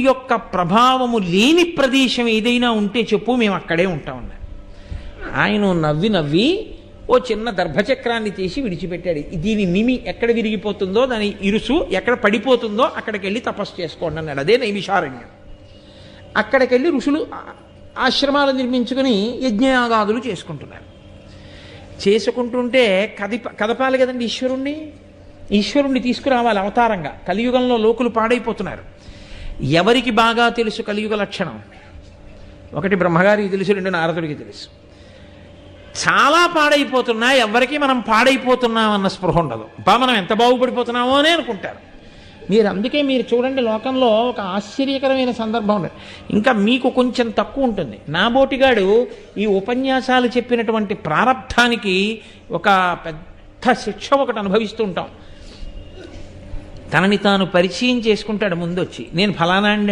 యొక్క ప్రభావము లేని ప్రదేశం ఏదైనా ఉంటే చెప్పు మేము అక్కడే ఉంటామన్నా ఆయన నవ్వి నవ్వి ఓ చిన్న దర్భచక్రాన్ని తీసి విడిచిపెట్టాడు. దీని నిమి ఎక్కడ విరిగిపోతుందో దాని ఇరుసు ఎక్కడ పడిపోతుందో అక్కడికి వెళ్ళి తపస్సు చేసుకోండి అన్నాడు. అదే నైమిషారణ్యం. అక్కడికి వెళ్ళి ఋషులు ఆశ్రమాలు నిర్మించుకుని యజ్ఞయాగాదులు చేసుకుంటున్నారు. చేసుకుంటుంటే కదిప కదపాలి కదండి ఈశ్వరుణ్ణి? ఈశ్వరుణ్ణి తీసుకురావాలి అవతారంగా. కలియుగంలో లోకులు పాడైపోతున్నారు. ఎవరికి బాగా తెలుసు కలియుగ లక్షణం? ఒకటి బ్రహ్మగారికి తెలుసు రెండు నారదుడికి తెలుసు. చాలా పాడైపోతున్నా ఎవరికి మనం పాడైపోతున్నాం అన్న స్పృహ ఉండదు. బా మనం ఎంత బాగుపడిపోతున్నామో అని అనుకుంటారు. మీరు అందుకే మీరు చూడండి లోకంలో ఒక ఆశ్చర్యకరమైన సందర్భం ఉండదు ఇంకా మీకు కొంచెం తక్కువ ఉంటుంది. నా బోటిగాడు ఈ ఉపన్యాసాలు చెప్పినటువంటి ప్రారంభానికి ఒక పెద్ద శిక్ష ఒకటి అనుభవిస్తూ ఉంటాం. తనని తాను పరిచయం చేసుకుంటాడు ముందొచ్చి. నేను ఫలానా అండి